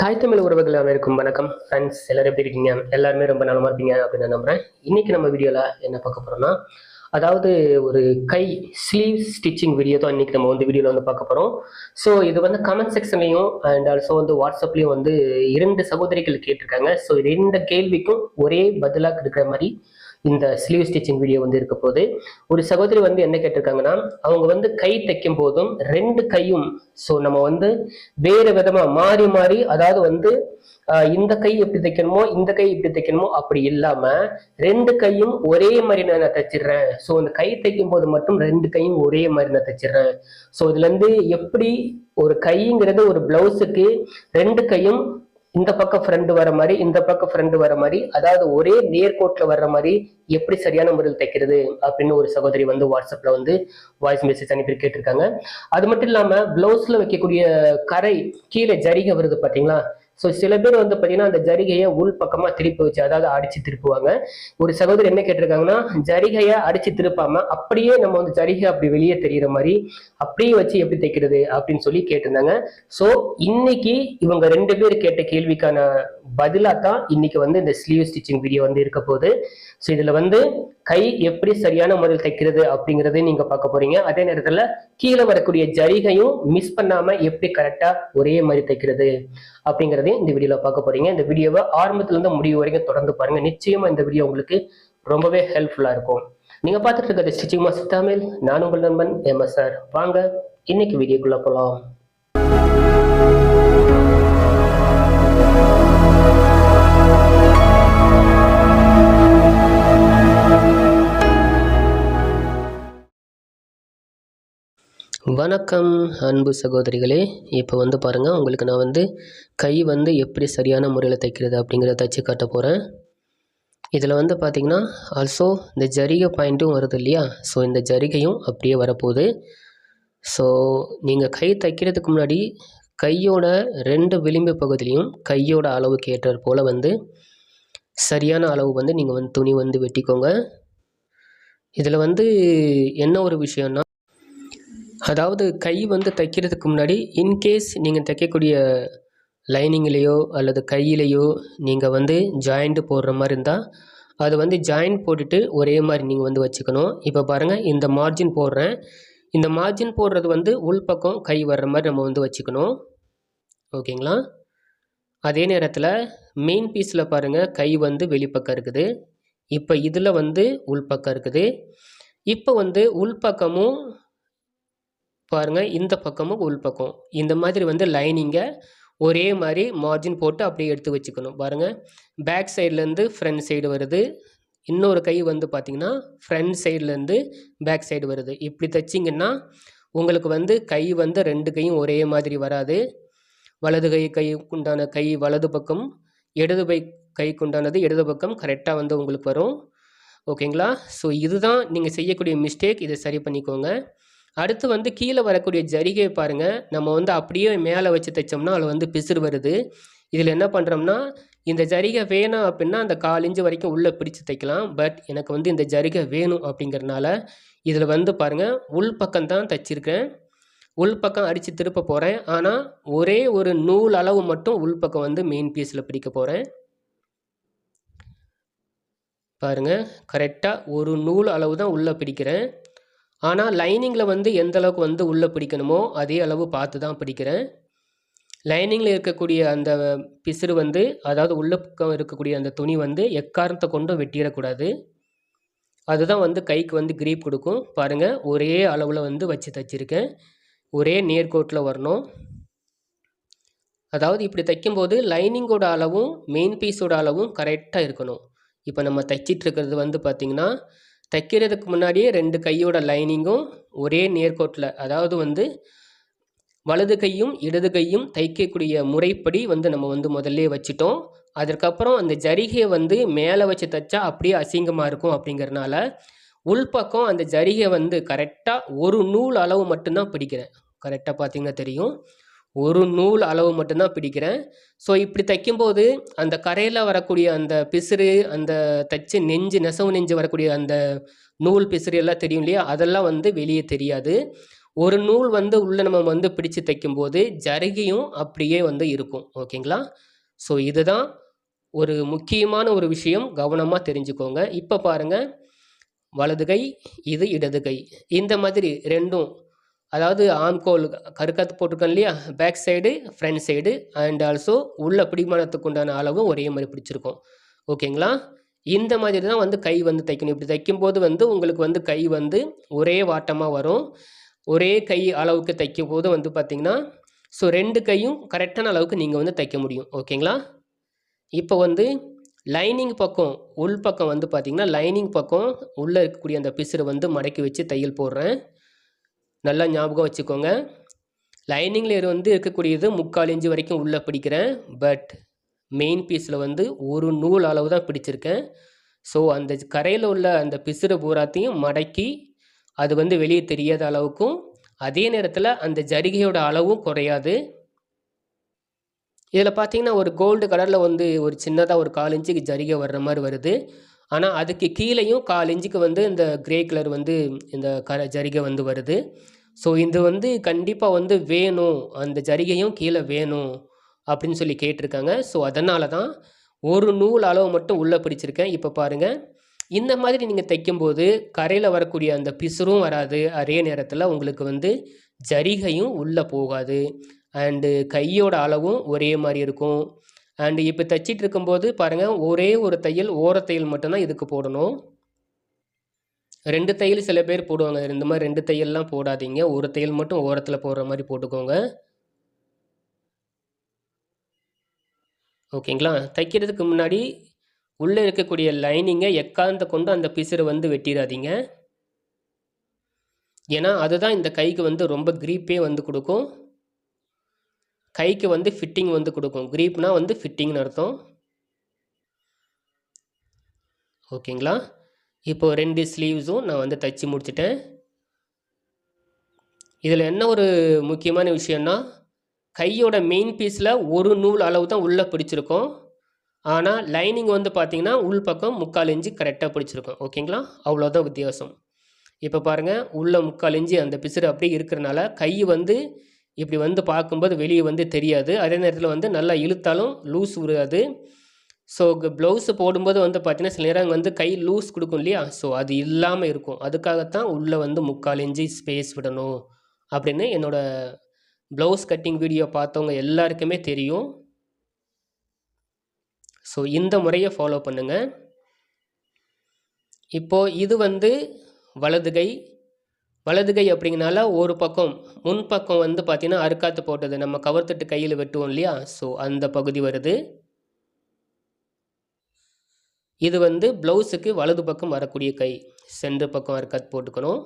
தாய் தமிழ் உறவுகள் அனைவருக்கும் வணக்கம். ஃப்ரெண்ட்ஸ் எல்லாரும் எப்படி இருக்கீங்க? எல்லாருமே ரொம்ப நலமா இருப்பீங்க அப்படின்னு நான் நம்புறேன். இன்னைக்கு நம்ம வீடியோல என்ன பார்க்க போறோம்னா அதாவது ஒரு கை ஸ்லீவ் ஸ்டிச்சிங் வீடியோ தான் இன்னைக்கு நம்ம வந்து வீடியோல வந்து பார்க்க போறோம். ஸோ இது வந்து கமெண்ட் செக்ஷன்லையும் அண்ட் ஆல்சோ வந்து வாட்ஸ்அப்லேயும் வந்து இரண்டு சகோதரிகள் கேட்டிருக்காங்க. ஸோ ரெண்டு கேள்விக்கும் ஒரே பதிலாக இருக்கிற மாதிரி இந்த ஸ்லீவ் ஸ்டிச்சிங் வீடியோ வந்து இருக்க போது ஒரு சகோதரி வந்து என்ன கேட்டிருக்காங்கன்னா அவங்க வந்து கை தைக்கும் போதும் ரெண்டு கையும் ஸோ நம்ம வந்து வேறு விதமாக மாறி மாறி அதாவது வந்து இந்த கை எப்படி தைக்கணுமோ இந்த கை எப்படி தைக்கணுமோ அப்படி இல்லாம ரெண்டு கையும் ஒரே மாதிரி நான் நான் தைச்சிடுறேன். ஸோ இந்த கை தைக்கும் போது மட்டும் ரெண்டு கையும் ஒரே மாதிரி நான் தைச்சிடுறேன். ஸோ இதுல இருந்து எப்படி ஒரு கைங்கிறது ஒரு பிளவுஸுக்கு ரெண்டு கையும் இந்த பக்கம் ஃப்ரெண்டு வர மாதிரி இந்த பக்கம் ஃப்ரெண்டு வர மாதிரி அதாவது ஒரே நேர்கோட்டில் வர்ற மாதிரி எப்படி சரியான முறையில் தைக்கிறது அப்படின்னு ஒரு சகோதரி வந்து வாட்ஸ்அப்ல வந்து வாய்ஸ் மெசேஜ் அனுப்பி கேட்டிருக்காங்க. அது மட்டும் இல்லாமல் ப்ளவுஸில் வைக்கக்கூடிய கரை கீழே ஜரிகை வருது பார்த்தீங்களா ஸோ சில பேர் வந்து பார்த்தீங்கன்னா அந்த ஜரிகையை உள் பக்கமாக திருப்பி வச்சு அதாவது அடித்து திருப்புவாங்க. ஒரு சகோதரி என்ன கேட்டிருக்காங்கன்னா ஜரிகையை அடித்து திருப்பாம அப்படியே நம்ம வந்து ஜரிகை அப்படி வெளியே தெரிகிற மாதிரி அப்படியே வச்சு எப்படி தைக்கிறது அப்படின்னு சொல்லி கேட்டிருந்தாங்க. ஸோ இன்னைக்கு இவங்க ரெண்டு பேர் கேட்ட கேள்விக்கான பதிலாக தான் இன்னைக்கு வந்து இந்த ஸ்லீவ் ஸ்டிச்சிங் வீடியோ வந்து இருக்க போகுது. ஸோ இதில் வந்து கை எப்படி சரியான முறையில் தைக்கிறது அப்படிங்கறதையும் நீங்க பார்க்க போறீங்க. அதே நேரத்துல கீழே வரக்கூடிய ஜரிகையும் மிஸ் பண்ணாம எப்படி கரெக்டா ஒரே மாதிரி தைக்கிறது அப்படிங்கறதையும் இந்த வீடியோல பார்க்க போறீங்க. இந்த வீடியோவை ஆரம்பத்துல இருந்து முடிவு வரைக்கும் தொடர்ந்து பாருங்க. நிச்சயமா இந்த வீடியோ உங்களுக்கு ரொம்பவே ஹெல்ப்ஃபுல்லா இருக்கும். நீங்க பார்த்துட்டு இருக்கிறது ஸ்டிச்சிங் மாஸ்டர் தமிழ் நான் உங்கள் நண்பன் எம்எஸ்ஆர் வாங்க இன்னைக்கு வீடியோக்குள்ள போலாம். வணக்கம் அன்பு சகோதரிகளே. இப்போ வந்து பாருங்கள் உங்களுக்கு நான் வந்து கை வந்து எப்படி சரியான முறையில் தைக்கிறது அப்படிங்கிறத தைச்சு காட்ட போகிறேன் இதில் வந்து பார்த்தீங்கன்னா ஆல்சோ இந்த ஜரிகை பாயிண்ட்டும் வருது இல்லையா? ஸோ இந்த ஜரிகையும் அப்படியே வரப்போகுது. ஸோ நீங்கள் கை தைக்கிறதுக்கு முன்னாடி கையோட ரெண்டு விளிம்பு பகுதியிலையும் கையோட அளவுக்கு ஏற்றாற் போல் வந்து சரியான அளவு வந்து நீங்கள் வந்து துணி வந்து வெட்டிக்கோங்க. இதில் வந்து என்ன ஒரு விஷயம்னா அதாவது கை வந்து தைக்கிறதுக்கு முன்னாடி இன்கேஸ் நீங்கள் தைக்கக்கூடிய லைனிங்லேயோ அல்லது கையிலையோ நீங்கள் வந்து ஜாயிண்ட் போடுற மாதிரி இருந்தால் அது வந்து ஜாயிண்ட் போட்டுட்டு ஒரே மாதிரி நீங்கள் வந்து வச்சுக்கணும். இப்போ பாருங்கள் இந்த மார்ஜின் போடுறேன். இந்த மார்ஜின் போடுறது வந்து உள்பக்கம் கை வர்ற மாதிரி நம்ம வந்து வச்சுக்கணும். ஓகேங்களா? அதே நேரத்தில் மெயின் பீஸில் பாருங்கள் கை வந்து வெளிப்பக்கம் இருக்குது. இப்போ இதில் வந்து உள்பக்கம் இருக்குது. இப்போ வந்து உள்பக்கமும் பாருங்கள் இந்த பக்கமும் உள்பக்கம் இந்த மாதிரி வந்து லைனிங்கை ஒரே மாதிரி மார்ஜின் போட்டு அப்படியே எடுத்து வச்சுக்கணும். பாருங்கள் பேக் சைட்லேருந்து ஃப்ரண்ட் சைடு வருது. இன்னொரு கை வந்து பார்த்திங்கன்னா ஃப்ரண்ட் சைட்லேருந்து பேக் சைடு வருது. இப்படி தைச்சிங்கன்னா உங்களுக்கு வந்து கை வந்து ரெண்டு கையும் ஒரே மாதிரி வராது. வலது கை கைக்குண்டான கை வலது பக்கம் இடது கை கைக்குண்டானது இடது பக்கம் கரெக்டாக வந்து உங்களுக்கு வரும். ஓகேங்களா ஸோ இதுதான் நீங்கள் செய்யக்கூடிய மிஸ்டேக் இதை சரி பண்ணிக்கோங்க. அடுத்து வந்து கீழே வரக்கூடிய ஜரிகையை பாருங்கள் நம்ம வந்து அப்படியே மேலே வச்சு தைச்சோம்னா அதில் வந்து பிசுறு வருது. இதில் என்ன பண்ணுறோம்னா இந்த ஜரிகை வேணாம் அப்படின்னா அந்த காலிஞ்சு வரைக்கும் உள்ளே பிடிச்சு தைக்கலாம். பட் எனக்கு வந்து இந்த ஜரிகை வேணும் அப்படிங்கிறனால இதில் வந்து பாருங்கள் உள் பக்கம் தான் தைச்சிருக்கேன். உள் பக்கம் அடித்து திருப்ப போகிறேன் ஆனால் ஒரே ஒரு நூல் அளவு மட்டும் உள் பக்கம் வந்து மெயின் பீஸில் பிடிக்க போகிறேன் பாருங்கள் கரெக்டாக ஒரு நூல் அளவு தான் உள்ளே பிடிக்கிறேன் ஆனால் லைனிங்கில் வந்து எந்த அளவுக்கு வந்து உள்ளே பிடிக்கணுமோ அதே அளவு பார்த்து தான் பிடிக்கிறேன். லைனிங்கில் இருக்கக்கூடிய அந்த பிசுறு வந்து அதாவது உள்ள பக்கம் இருக்கக்கூடிய அந்த துணி வந்து எக்காரணத்தை கொண்டும் வெட்டிடக்கூடாது. அதுதான் வந்து கைக்கு வந்து கிரீப் கொடுக்கும். பாருங்கள் ஒரே அளவில் வந்து வச்சு தைச்சிருக்கேன். ஒரே நேர்கோட்டில் வரணும். அதாவது இப்படி தைக்கும்போது லைனிங்கோட அளவும் மெயின் பீஸோட அளவும் கரெக்டாக இருக்கணும். இப்போ நம்ம தைச்சிட்ருக்கிறது வந்து பார்த்திங்கன்னா தைக்கிறதுக்கு முன்னாடியே ரெண்டு கையோட லைனிங்கும் ஒரே நேர்கோட்டில் அதாவது வந்து வலது கையும் இடது கையும் தைக்கக்கூடிய முறைப்படி வந்து நம்ம வந்து முதல்ல வச்சுட்டோம். அதற்கப்புறம் அந்த ஜரிகையை வந்து மேலே வச்சு தைச்சா அப்படியே அசிங்கமாக இருக்கும் அப்படிங்கிறனால உள்பக்கம் அந்த ஜரிகை வந்து கரெக்டாக ஒரு நூல் அளவு மட்டும்தான் பிடிக்கிறேன். கரெக்டாக பார்த்தீங்கன்னா தெரியும். ஒரு நூல் அளவு மட்டும்தான் பிடிக்கிறேன். ஸோ இப்படி தைக்கும்போது அந்த கரையில் வரக்கூடிய அந்த பிசுறு அந்த தைச்சு நெஞ்சு நெசவு நெஞ்சு வரக்கூடிய அந்த நூல் பிசுறு எல்லாம் தெரியும் இல்லையா? அதெல்லாம் வந்து வெளியே தெரியாது. ஒரு நூல் வந்து உள்ளே நம்ம வந்து பிடிச்சு தைக்கும்போது ஜரிகையும் அப்படியே வந்து இருக்கும். ஓகேங்களா? ஸோ இதுதான் ஒரு முக்கியமான ஒரு விஷயம். கவனமாக தெரிஞ்சுக்கோங்க. இப்போ பாருங்கள் வலது கை இது இடது கை. இந்த மாதிரி ரெண்டும் அதாவது ஆம்கோல் கருக்காத்து போட்டிருக்கோம் இல்லையா? Back side front side and also உள்ள பிடிமானத்துக்கு உண்டான அளவும் ஒரே மாதிரி பிடிச்சிருக்கோம். ஓகேங்களா இந்த மாதிரி தான் வந்து கை வந்து தைக்கணும். இப்படி தைக்கும்போது வந்து உங்களுக்கு வந்து கை வந்து ஒரே வாட்டமாக வரும். ஒரே கை அளவுக்கு தைக்கும் போது வந்து பார்த்திங்கன்னா ஸோ ரெண்டு கையும் கரெக்டான அளவுக்கு நீங்கள் வந்து தைக்க முடியும். ஓகேங்களா இப்போ வந்து லைனிங் பக்கம் உள் பக்கம் வந்து பார்த்திங்கன்னா லைனிங் பக்கம் உள்ளே இருக்கக்கூடிய அந்த பிசுறு வந்து மடக்கி வச்சு தையல் போடுறேன். நல்லா ஞாபகம் வச்சுக்கோங்க. லைனிங்கில் வந்து இருக்கக்கூடியது முக்கால் இன்ச்சு வரைக்கும் உள்ளே பிடிக்கிறேன். பட் மெயின் பீஸில் வந்து ஒரு நூல் அளவு தான் பிடிச்சிருக்கேன். ஸோ அந்த கரையில் உள்ள அந்த பிசுறு பூராத்தையும் மடக்கி அது வந்து வெளியே தெரியாத அளவுக்கும் அதே நேரத்தில் அந்த ஜரிகையோட அளவும் குறையாது. இதில் பார்த்தீங்கன்னா ஒரு கோல்டு கலரில் வந்து ஒரு சின்னதாக ஒரு கால் இன்ச்சுக்கு ஜரிகை வர்ற மாதிரி வருது. ஆனால் அதுக்கு கீழேயும் கால் இன்ச்சுக்கு வந்து இந்த கிரே கலர் வந்து இந்த க ஜரிகை வந்து வருது. ஸோ இது வந்து கண்டிப்பாக வந்து வேணும். அந்த ஜரிகையும் கீழே வேணும் அப்படின்னு சொல்லி கேட்டிருக்காங்க. ஸோ அதனால தான் ஒரு நூல் அளவு மட்டும் உள்ளே பிடிச்சிருக்கேன். இப்போ பாருங்கள் இந்த மாதிரி நீங்கள் தைக்கும்போது கரையில் வரக்கூடிய அந்த பிசுறும் வராது. அதே நேரத்தில் உங்களுக்கு வந்து ஜரிகையும் உள்ளே போகாது. அண்டு கையோட அளவும் ஒரே மாதிரி இருக்கும். அண்டு இப்போ தைச்சிட்டு இருக்கும்போது பாருங்கள் ஒரே ஒரு தையல் ஓர தையல் மட்டும்தான் இதுக்கு போடணும். ரெண்டு தையல் சில பேர் போடுவாங்க. இந்த மாதிரி ரெண்டு தையல்லாம் போடாதீங்க. ஒரு தையல் மட்டும் ஓரத்தில் போடுற மாதிரி போட்டுக்கோங்க. ஓகேங்களா? தைக்கிறதுக்கு முன்னாடி உள்ளே இருக்கக்கூடிய லைனிங்கை எக்காந்த கொண்டு அந்த பிசுரை வந்து வெட்டிடாதீங்க. ஏன்னா அதுதான் இந்த கைக்கு வந்து ரொம்ப க்ரீப்பே வந்து கொடுக்கும். கைக்கு வந்து ஃபிட்டிங் வந்து கொடுக்கும். க்ரீப்னா வந்து ஃபிட்டிங்னு அர்த்தம். ஓகேங்களா? இப்போ ரெண்டு ஸ்லீவ்ஸும் நான் வந்து தைச்சி முடிச்சிட்டேன். இதில் என்ன ஒரு முக்கியமான விஷயம்னா கையோட மெயின் பீஸில் ஒரு நூல் அளவு தான் உள்ளே பிடிச்சிருக்கோம். ஆனால் லைனிங் வந்து பார்த்திங்கன்னா உள் பக்கம் முக்கால் இஞ்சி கரெக்டாக பிடிச்சிருக்கும். ஓகேங்களா? அவ்வளோதான் வித்தியாசம். இப்போ பாருங்கள் உள்ள முக்கால் இஞ்சி அந்த பிசுறு அப்படியே இருக்கிறனால கை வந்து இப்படி வந்து பார்க்கும்போது வெளியே வந்து தெரியாது. அதே நேரத்தில் வந்து நல்லா இழுத்தாலும் லூஸ் விடாது ஸோ ப்ளவுஸு போடும்போது வந்து பார்த்தீங்கன்னா சில நேரம் வந்து கை லூஸ் கொடுக்கும் இல்லையா? ஸோ அது இல்லாமல் இருக்கும். அதுக்காகத்தான் உள்ளே வந்து முக்கால் இன்ச்சு ஸ்பேஸ் விடணும் அப்படின்னு என்னோடய ப்ளவுஸ் கட்டிங் வீடியோ பார்த்தவங்க எல்லாருக்குமே தெரியும். ஸோ இந்த முறையை ஃபாலோ பண்ணுங்கள் இப்போது இது வந்து வலது கை வலது கை அப்படிங்கனால ஒரு பக்கம் முன் பக்கம் வந்து பார்த்திங்கன்னா அறுக்காத்து போட்டது. நம்ம கவர்த்துட்டு கையில் வெட்டுவோம் இல்லையா? ஸோ அந்த பகுதி வருது. இது வந்து ப்ளவுஸுக்கு வலது பக்கம் வரக்கூடிய கை. சென்ட்ரு பக்கம் அறுக்காத்து போட்டுக்கணும்.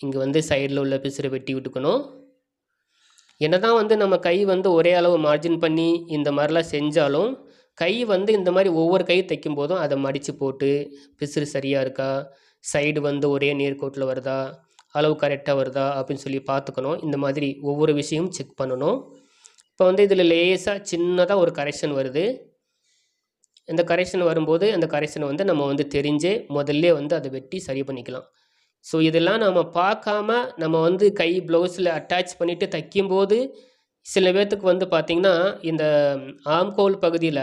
இங்கே வந்து சைடில் உள்ள பிசுரை வெட்டி விட்டுக்கணும். என்னதான் வந்து நம்ம கை வந்து ஒரே அளவு மார்ஜின் பண்ணி இந்த மாதிரிலாம் செஞ்சாலும் கை வந்து இந்த மாதிரி ஒவ்வொரு கை தைக்கும் போதும் அதை மடித்து போட்டு பிசுறு சரியாக இருக்கா? சைடு வந்து ஒரே நேர்கோட்டில் வருதா? அளவு கரெக்டாக வருதா? அப்படின்னு சொல்லி பார்த்துக்கணும். இந்த மாதிரி ஒவ்வொரு விஷயமும் செக் பண்ணணும். இப்போ வந்து இதில் லேசாக சின்னதாக ஒரு கரெக்ஷன் வருது. இந்த கரெக்ஷன் வரும்போது அந்த கரெக்ஷனை வந்து நம்ம வந்து தெரிஞ்சே முதல்ல வந்து அதை வெட்டி சரி பண்ணிக்கலாம். ஸோ இதெல்லாம் நம்ம பார்க்காம நம்ம வந்து கை ப்ளவுஸில் அட்டாச் பண்ணிவிட்டு தைக்கும்போது சில பேர்த்துக்கு வந்து பார்த்திங்கன்னா இந்த ஆம்கோல் பகுதியில்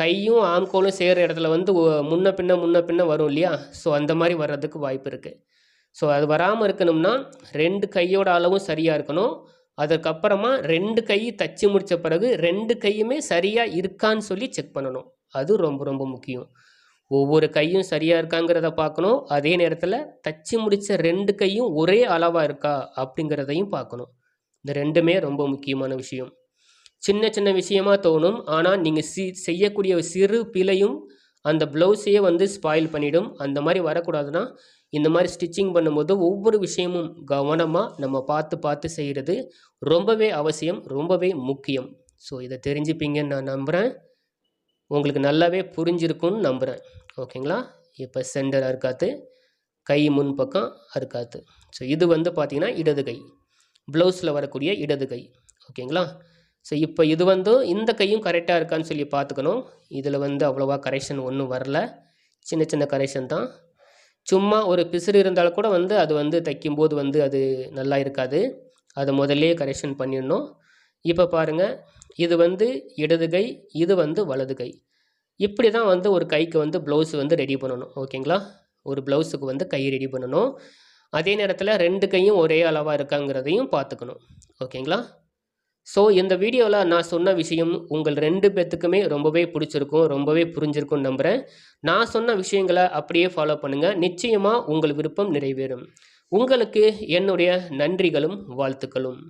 கையும் ஆம்கோலும் சேர்கிற இடத்துல வந்து முன்ன பின்ன முன்ன பின்ன வரும் இல்லையா? ஸோ அந்த மாதிரி வர்றதுக்கு வாய்ப்பு இருக்குது ஸோ அது வராமல் இருக்கணும்னா ரெண்டு கையோட அளவும் சரியாக இருக்கணும். அதுக்கப்புறமா ரெண்டு கை தச்சு முடித்த பிறகு ரெண்டு கையுமே சரியாக இருக்கான்னு சொல்லி செக் பண்ணணும். அது ரொம்ப ரொம்ப முக்கியம். ஒவ்வொரு கையும் சரியாக இருக்காங்கிறத பார்க்கணும். அதே நேரத்தில் தச்சு முடித்த ரெண்டு கையும் ஒரே அளவாக இருக்கா அப்படிங்கிறதையும் பார்க்கணும். இந்த ரெண்டுமே ரொம்ப முக்கியமான விஷயம். சின்ன சின்ன விஷயமாக தோணும். ஆனால் நீங்கள் சி செய்யக்கூடிய சிறு பிழையும் அந்த ப்ளவுஸையே வந்து ஸ்பாயில் பண்ணிடும். அந்த மாதிரி வரக்கூடாதுன்னா இந்த மாதிரி ஸ்டிச்சிங் பண்ணும்போது ஒவ்வொரு விஷயமும் கவனமாக நம்ம பார்த்து பார்த்து செய்கிறது ரொம்பவே அவசியம் ரொம்பவே முக்கியம். ஸோ இதை தெரிஞ்சுப்பீங்கன்னு நான் நம்புகிறேன் உங்களுக்கு நல்லாவே புரிஞ்சிருக்கும்னு நம்புகிறேன் ஓகேங்களா? இப்போ சென்டர் அறுக்காத்து கை முன் பக்கம் அறுக்காத்து. ஸோ இது வந்து பார்த்திங்கன்னா இடது கை. ப்ளவுஸில் வரக்கூடிய இடது கை. ஓகேங்களா? ஸோ இப்போ இது வந்து இந்த கையும் கரெக்டாக இருக்கான்னு சொல்லி பார்த்துக்கணும். இதில் வந்து அவ்வளோவா கரெக்ஷன் ஒன்றும் வரல. சின்ன சின்ன கரெக்ஷன் தான். சும்மா ஒரு பிசுறு இருந்தாலும் கூட வந்து அது வந்து தைக்கும்போது வந்து அது நல்லா இருக்காது. அதை முதல்லே கரெக்ஷன் பண்ணிடணும். இப்போ பாருங்கள் இது வந்து இடது கை இது வந்து வலது கை. இப்படி தான் வந்து ஒரு கைக்கு வந்து ப்ளவுஸ் வந்து ரெடி பண்ணணும். ஓகேங்களா ஒரு ப்ளவுஸுக்கு வந்து கை ரெடி பண்ணணும். அதே நேரத்தில் ரெண்டு கையும் ஒரே அளவாக இருக்காங்கிறதையும் பார்த்துக்கணும். ஓகேங்களா ஸோ இந்த வீடியோவில் நான் சொன்ன விஷயம் உங்கள் ரெண்டு பேர்த்துக்குமே ரொம்பவே பிடிச்சிருக்கும் ரொம்பவே புரிஞ்சிருக்கும்னு நம்புகிறேன் நான் சொன்ன விஷயங்களை அப்படியே ஃபாலோ பண்ணுங்கள் நிச்சயமாக உங்கள் விருப்பம் நிறைவேறும். உங்களுக்கு என்னுடைய நன்றிகளும் வாழ்த்துக்களும்.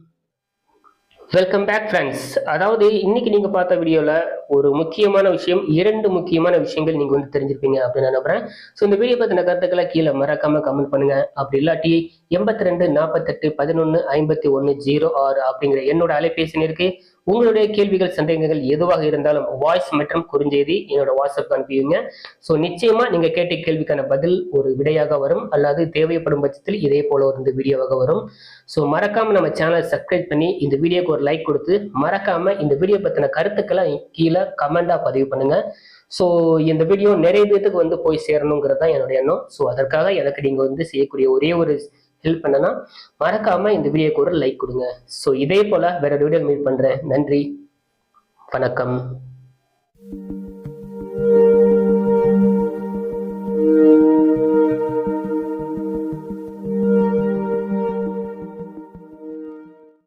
வெல்கம் பேக் ஃப்ரெண்ட்ஸ் அதாவது இன்னைக்கு நீங்கள் பார்த்த வீடியோவில் ஒரு முக்கியமான விஷயம் இரண்டு முக்கியமான விஷயங்கள் நீங்கள் வந்து தெரிஞ்சிருப்பீங்க அப்படின்னு நான் நம்புறேன். ஸோ இந்த வீடியோ பத்தின கருத்துக்களை கீழே மறக்காம கமெண்ட் பண்ணுங்க. அப்படி இல்லாட்டி எண்பத்தி ரெண்டு நாற்பத்தெட்டு பதினொன்று ஐம்பத்தி ஒன்று ஜீரோ ஆறு அப்படிங்கிற என்னோட அலைபேசி இருக்கு. உங்களுடைய கேள்விகள் சந்தேகங்கள் எதுவாக இருந்தாலும் வாய்ஸ் மற்றும் குறுஞ்செய்தி என்னோட வாட்ஸ்அப் அனுப்பிவிங்க ஸோ நிச்சயமா நீங்க கேட்ட கேள்விக்கான பதில் ஒரு விடையாக வரும். அல்லது தேவைப்படும் பட்சத்தில் இதே போல ஒரு இந்த வீடியோவாக வரும். ஸோ மறக்காம நம்ம சேனலை சப்ஸ்கிரைப் பண்ணி இந்த வீடியோக்கு ஒரு லைக் கொடுத்து மறக்காம இந்த வீடியோ பத்தின கருத்துக்களை கீழே கமெண்டா பதிவு பண்ணுங்க. ஸோ இந்த வீடியோ நிறைய பேத்துக்கு வந்து போய் சேரணுங்கிறது தான் என்னுடைய எண்ணம். ஸோ அதற்காக எனக்கு நீங்க வந்து செய்யக்கூடிய ஒரே ஒரு ஹெல்ப் பண்ணனா மறக்காம இந்த வீடியோக்கு ஒரு லைக் கொடுங்க. ஸோ இதே போல வேற ஒரு வீடியோ மீட் பண்றேன். நன்றி. வணக்கம்.